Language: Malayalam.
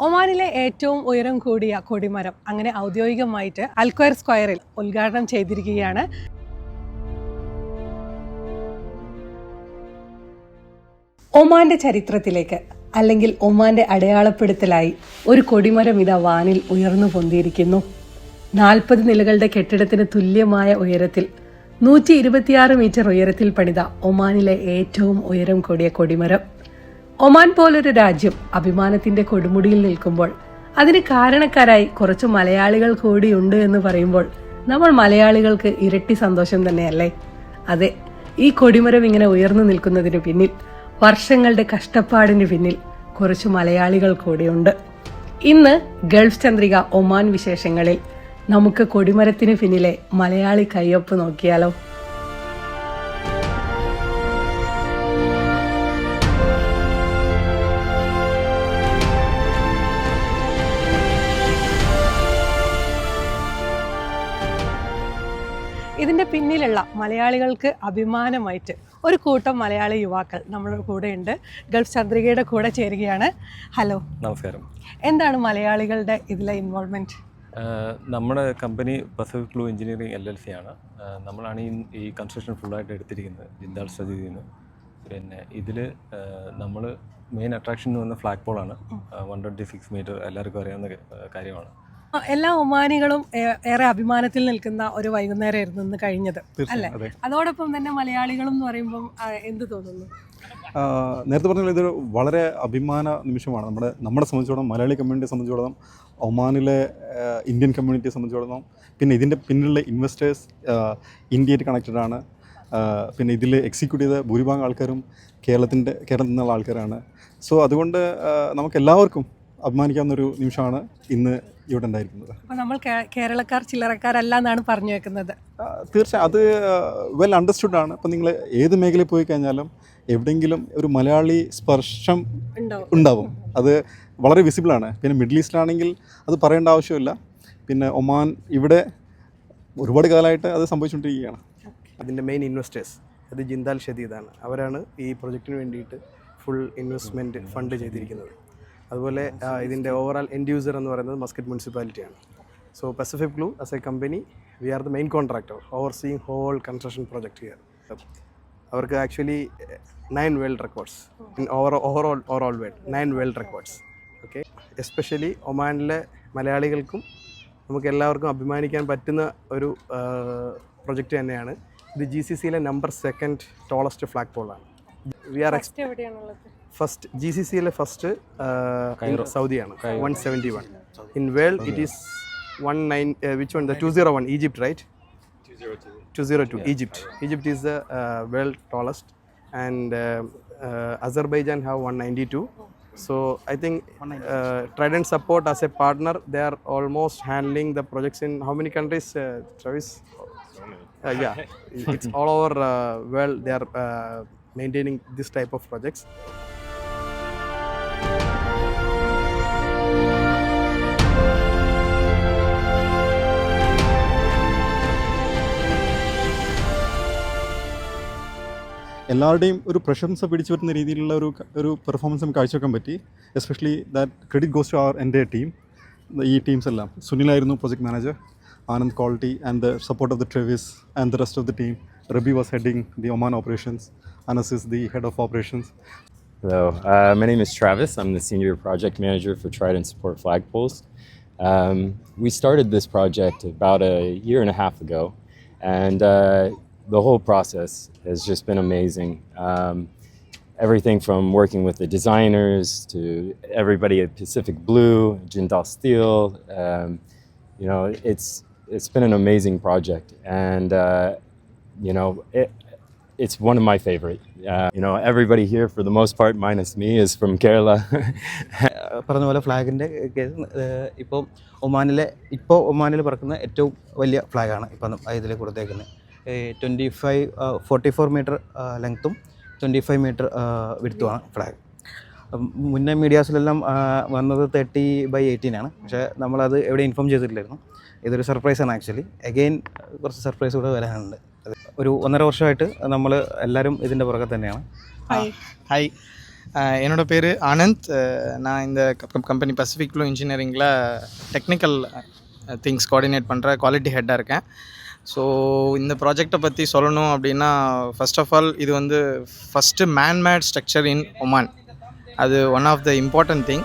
ഒമാനിലെ ഏറ്റവും ഉയരം കൂടിയ കൊടിമരം അങ്ങനെ ഔദ്യോഗികമായിട്ട് അൽക്വയർ സ്ക്വയറിൽ ഉദ്ഘാടനം ചെയ്തിരിക്കുകയാണ്. ഒമാന്റെ ചരിത്രത്തിലേക്ക് അല്ലെങ്കിൽ ഒമാന്റെ അടയാളപ്പെടുത്തലായി ഒരു കൊടിമരം ഇതാ വാനിൽ ഉയർന്നു പൊന്തിയിരിക്കുന്നു. നാൽപ്പത് നിലകളുടെ കെട്ടിടത്തിന് തുല്യമായ ഉയരത്തിൽ നൂറ്റി ഇരുപത്തിയാറ് മീറ്റർ ഉയരത്തിൽ പണിത ഒമാനിലെ ഏറ്റവും ഉയരം കൂടിയ കൊടിമരം. ഒമാൻ പോലൊരു രാജ്യം അഭിമാനത്തിന്റെ കൊടുമുടിയിൽ നിൽക്കുമ്പോൾ. അതിന് കാരണക്കാരായി കുറച്ച് മലയാളികൾ കൂടിയുണ്ട് എന്ന് പറയുമ്പോൾ നമ്മൾ മലയാളികൾക്ക് ഇരട്ടി സന്തോഷം തന്നെയല്ലേ? അതെ ഈ കൊടിമരം ഇങ്ങനെ ഉയർന്നു നിൽക്കുന്നതിന് പിന്നിൽ വർഷങ്ങളുടെ കഷ്ടപ്പാടിന് പിന്നിൽ കുറച്ച് മലയാളികൾ കൂടിയുണ്ട് ഇന്ന് ഗൾഫ് ചന്ദ്രിക ഒമാൻ വിശേഷങ്ങളിൽ നമുക്ക് കൊടിമരത്തിന് പിന്നിലെ മലയാളി കയ്യൊപ്പ് നോക്കിയാലോ? ഇതിന്റെ പിന്നിലുള്ള മലയാളികൾക്ക് അഭിമാനമായിട്ട് ഒരു കൂട്ടം മലയാളി യുവാക്കൾ നമ്മുടെ കൂടെയുണ്ട് ഗൾഫ് ചന്ദ്രികയുടെ കൂടെ ചേരുകയാണ്. ഹലോ. നമസ്കാരം. എന്താണ് മലയാളികളുടെ ഇതിലെ ഇൻവോൾവ്മെന്റ് നമ്മുടെ company Pacific blue engineering L L C ആണ്. നമ്മളാണ് ഈ ഈ കൺസ്ട്രക്ഷൻ ഫുള്ളായിട്ട് എടുത്തിരിക്കുന്നത് ജിന്താൾ സ്ഥിതി നിന്ന് പിന്നെ ഇതിൽ നമ്മൾ മെയിൻ അട്രാക്ഷൻ എന്ന് പറയുന്നത് ഫ്ലാഗ് പോളാണ് വൺ ട്വന്റി സിക്സ് മീറ്റർ എല്ലാവർക്കും അറിയാവുന്ന കാര്യമാണ്. എല്ലാ ഒമാനികളും ഏറെ അഭിമാനത്തിൽ നിൽക്കുന്ന ഒരു വൈകുന്നേരമായിരുന്നു ഇന്ന് കഴിഞ്ഞത് അല്ലേ? അതോടൊപ്പം തന്നെ മലയാളികളും എന്ന് പറയുമ്പം എന്ത് തോന്നുന്നു? നേരത്തെ പറഞ്ഞ ഇതൊരു വളരെ അഭിമാന നിമിഷമാണ്. നമ്മുടെ നമ്മളെ സംബന്ധിച്ചിടത്തോളം മലയാളി കമ്മ്യൂണിറ്റിയെ സംബന്ധിച്ചിടത്തോളം ഒമാനിലെ ഇന്ത്യൻ കമ്മ്യൂണിറ്റിയെ സംബന്ധിച്ചിടത്തോളം പിന്നെ ഇതിന്റെ പിന്നിലുള്ള ഇൻവെസ്റ്റേഴ്സ് ഇന്ത്യയായിട്ട് കണക്റ്റഡ് ആണ്. പിന്നെ ഇതിൽ എക്സിക്യൂട്ട് ചെയ്ത ഭൂരിഭാഗം ആൾക്കാരും കേരളത്തിന്റെ കേരളത്തിൽ നിന്നുള്ള ആൾക്കാരാണ്. സോ അതുകൊണ്ട് നമുക്കെല്ലാവർക്കും നമുക്ക് എല്ലാവർക്കും അഭിമാനിക്കാവുന്ന ഒരു നിമിഷമാണ് ഇന്ന് ഇവിടെ ഉണ്ടായിരിക്കുന്നത്. അപ്പൊ നമ്മൾ കേരളക്കാർ ചില്ലറക്കാരല്ല എന്നാണ് പറഞ്ഞു വെക്കുന്നത്. തീർച്ചയായും അത് വെൽ അണ്ടർസ്റ്റുഡ് ആണ്. ഇപ്പം നിങ്ങൾ ഏത് മേഖലയിൽ പോയി കഴിഞ്ഞാലും എവിടെയെങ്കിലും ഒരു മലയാളി സ്പർശം ഉണ്ടാവും. ഉണ്ടാവും. അത് വളരെ വിസിബിൾ ആണ്. പിന്നെ മിഡിൽ ഈസ്റ്റിലാണെങ്കിൽ അത് പറയേണ്ട ആവശ്യമില്ല. പിന്നെ ഒമാൻ ഇവിടെ ഒരുപാട് കാലമായിട്ട് അത് സംഭവിച്ചുകൊണ്ടിരിക്കുകയാണ്. അതിന്റെ മെയിൻ ഇൻവെസ്റ്റേഴ്സ് അത് ജിന്താൽ ഷദീദാണ്. അവരാണ് ഈ പ്രൊജക്റ്റിന് വേണ്ടിയിട്ട് ഫുൾ ഇൻവെസ്റ്റ്മെന്റ് ഫണ്ട് ചെയ്തിരിക്കുന്നത്. അതുപോലെ ഇതിന്റെ ഓവറാൾ എൻഡ് യൂസർ എന്ന് പറയുന്നത് Muscat മുനിസിപ്പാലിറ്റിയാണ് so Pacific blue as a company we are the main contractor over seeing whole construction project here അവർക്ക് actually nine world records in over overall overall world nine world records okay especially ഒമാനിലെ മലയാളികൾക്കും നമുക്ക് എല്ലാവർക്കും അഭിമാനിക്കാൻ പറ്റുന്ന ഒരു പ്രൊജക്റ്റ് തന്നെയാണ്. ഇത് ജി സി സിയിലെ നമ്പർ സെക്കൻഡ് ടോളസ്റ്റ് ഫ്ലാഗ് പോളാണ് വി ആർ എക്സ് എവിടെയാണുള്ളത്? ഫസ്റ്റ് ജി സി സിയിലെ first സൗദിയാണ് one seventy one in world it is one nine which one the two zero one Egypt right 202 Egypt. Egypt is the uh, world tallest, and uh, uh, Azerbaijan have 192. So I think uh, Trident support as a partner, they are almost handling the projects in how many countries, uh, Travis? Uh, yeah, it's all over uh, world. They are uh, maintaining this എല്ലാവരുടെയും ഒരു പ്രശംസ പിടിച്ചു പറ്റുന്ന രീതിയിലുള്ള ഒരു ഒരു പെർഫോമൻസ് നമുക്ക് കാഴ്ചവെക്കാൻ പറ്റി. Especially that credit goes to our എന്റെ ടീം ഈ ടീംസ് എല്ലാം. സുനിലായിരുന്നു project manager Anand quality and the support of the Travis and the rest of the team Rabi was heading the Oman operations Anas is the head of operations Hello, uh, my name is Travis. I'm the senior project manager for Trident Support Flagpoles. Um, we started this project about a year and a half ago, and uh, the whole process has just been amazing. Um, everything from working with the designers to everybody at Pacific Blue, Jindal Steel. Um, you know, it's it's been an amazing project, and uh, you know, it, it's one of my favorite. Uh, you know, everybody here, for the most part, minus me, is from Kerala. പറഞ്ഞ പോലെ ഫ്ലാഗിന്റെ കേസ് ഇപ്പോൾ ഒമാനിലെ ഇപ്പോൾ ഒമാനിൽ പറക്കുന്ന ഏറ്റവും വലിയ ഫ്ലാഗാണ് ഇപ്പം ഇതിൽ കൊടുത്തേക്കുന്നത് twenty five forty four meter ലെങ്ത്തും ട്വൻറ്റി ഫൈവ് മീറ്റർ വിടുത്തുമാണ് ഫ്ലാഗ് മുന്നേ മീഡിയാസിലെല്ലാം ആ, വന്നത് തേർട്ടി ബൈ എയ്റ്റീൻ ആണ് പക്ഷേ നമ്മളത് എവിടെ ഇൻഫോം ചെയ്തിട്ടില്ലായിരുന്നു ഇതൊരു സർപ്രൈസാണ് ആക്ച്വലി അഗെയിൻ കുറച്ച് സർപ്രൈസ് കൂടെ വരാനുണ്ട് അത് ഒരു ഒന്നര വർഷമായിട്ട് നമ്മൾ എല്ലാവരും ഇതിൻ്റെ പുറകെ തന്നെയാണ് ഹായ് ഹായ് அஹ் என்னோட பேர் ஆனந்த் அஹ் நான் இந்த கம்பெனி பசிபிக் ப்ளூ இன்ஜினியரிங்கில் டெக்னிக்கல் திங்ஸ் கோஆர்டினேட் பண்ணுற குவாலிட்டி ஹெட்டாக இருக்கேன் ஸோ இந்த ப்ராஜெக்டை பற்றி சொல்லணும் அப்படின்னா ஃபர்ஸ்ட் ஆஃப் ஆல் இது வந்து first manmade structure in Oman அது one of the important thing